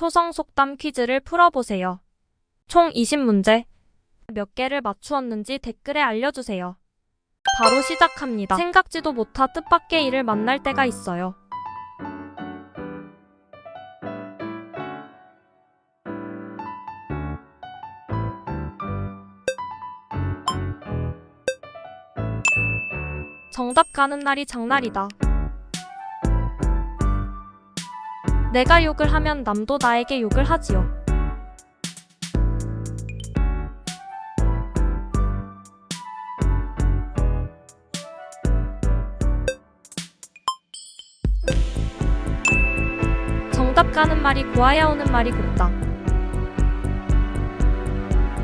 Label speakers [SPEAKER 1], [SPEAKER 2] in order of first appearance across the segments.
[SPEAKER 1] 초성 속담 퀴즈를 풀어보세요. 총 20문제. 몇 개를 맞추었는지 댓글에 알려주세요. 바로 시작합니다. 생각지도 못한 뜻밖의 일을 만날 때가 있어요. 정답 가는 날이 장날이다. 내가 욕을 하면 남도 나에게 욕을 하지요. 정답 가는 말이 고와야 오는 말이 곱다.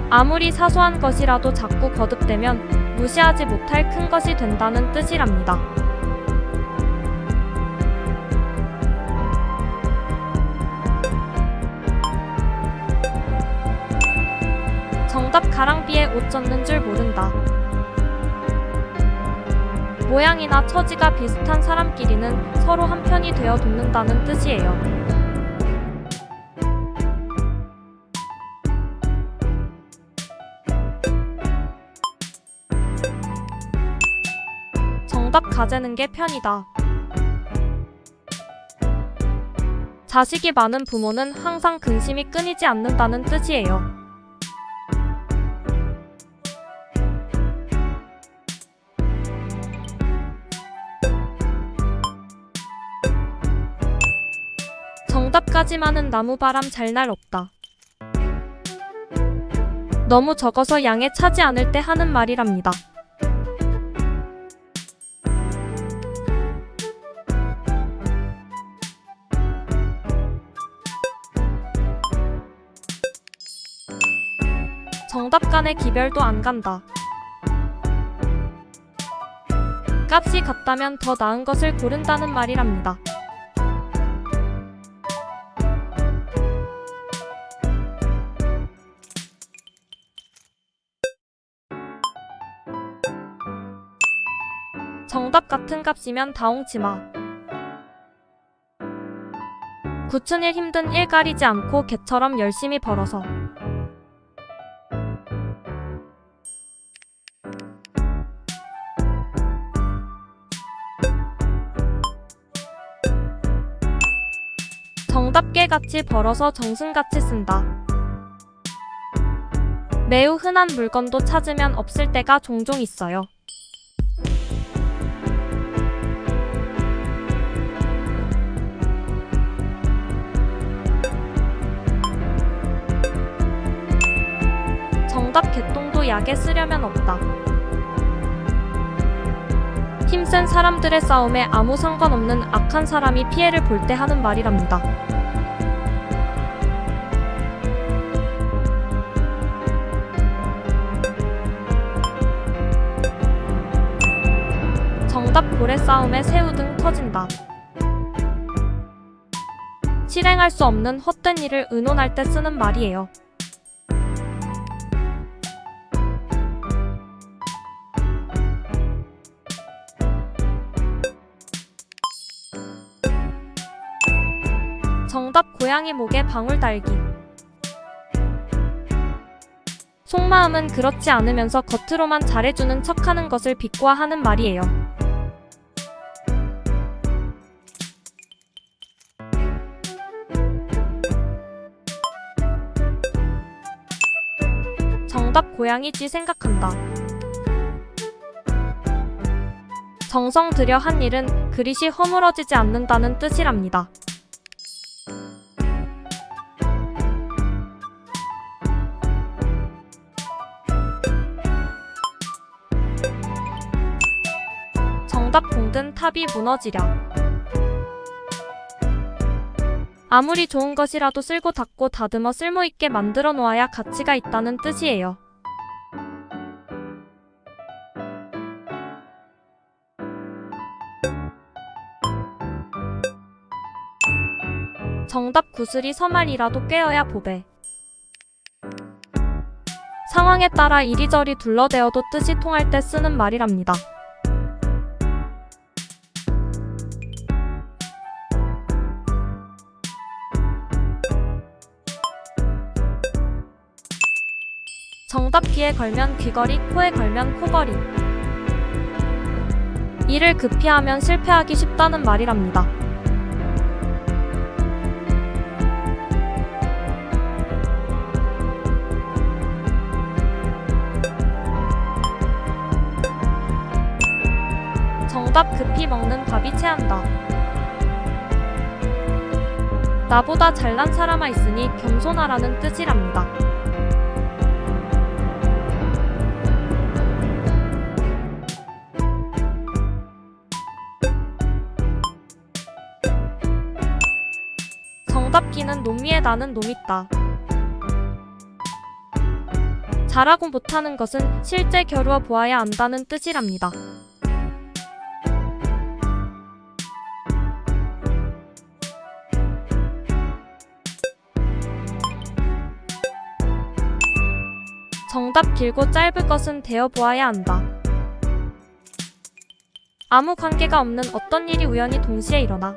[SPEAKER 1] 아무리 사소한 것이라도 자꾸 거듭되면 무시하지 못할 큰 것이 된다는 뜻이랍니다. 가랑비에 옷 젖는 줄 모른다. 모양이나 처지가 비슷한 사람끼리는 서로 한편이 되어 돕는다는 뜻이에요. 정답 가재는 게 편이다. 자식이 많은 부모는 항상 근심이 끊이지 않는다는 뜻이에요. 정답까지만은 나무바람 잘 날 없다. 너무 적어서 양에 차지 않을 때 하는 말이랍니다. 정답 간의 기별도 안 간다. 값이 같다면 더 나은 것을 고른다는 말이랍니다. 정답 같은 값이면 다홍치 마. 구춘일 힘든 일 가리지 않고 개처럼 열심히 벌어서 정답게 같이 벌어서 정승같이 쓴다. 매우 흔한 물건도 찾으면 없을 때가 종종 있어요. 정답 개똥도 약에 쓰려면 없다. 힘센 사람들의 싸움에 아무 상관없는 악한 사람이 피해를 볼 때 하는 말이랍니다. 정답 고래 싸움에 새우 등 터진다. 실행할 수 없는 헛된 일을 의논할 때 쓰는 말이에요. 정답 고양이 목에 방울 달기. 속마음은 그렇지 않으면서 겉으로만 잘해주는 척하는 것을 비꼬아하는 말이에요. 정답 고양이쥐 생각한다. 정성 들여 한 일은 그릿이 허물어지지 않는다는 뜻이랍니다. 정답 공든 탑이 무너지랴. 아무리 좋은 것이라도 쓸고 닦고 다듬어 쓸모있게 만들어 놓아야 가치가 있다는 뜻이에요. 정답 구슬이 서말이라도 꿰어야 보배. 상황에 따라 이리저리 둘러대어도 뜻이 통할 때 쓰는 말이랍니다. 정답 귀에 걸면 귀걸이, 코에 걸면 코걸이. 일을 급히 하면 실패하기 쉽다는 말이랍니다. 정답 급히 먹는 밥이 체한다. 나보다 잘난 사람아 있으니 겸손하라는 뜻이랍니다. 정답기는 놈 위에 나는 놈 있다. 잘하고 못하는 것은 실제 겨루어 보아야 안다는 뜻이랍니다. 정답 길고 짧을 것은 되어 보아야 한다. 아무 관계가 없는 어떤 일이 우연히 동시에 일어나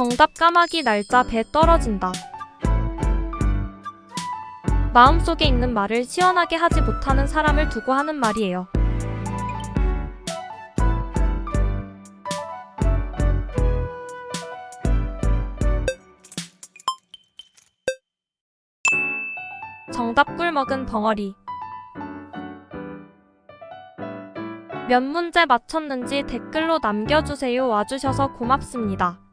[SPEAKER 1] 정답 까마귀 날짜 배 떨어진다. 마음속에 있는 말을 시원하게 하지 못하는 사람을 두고 하는 말이에요. 정답 꿀 먹은 벙어리. 몇 문제 맞췄는지 댓글로 남겨주세요. 와주셔서 고맙습니다.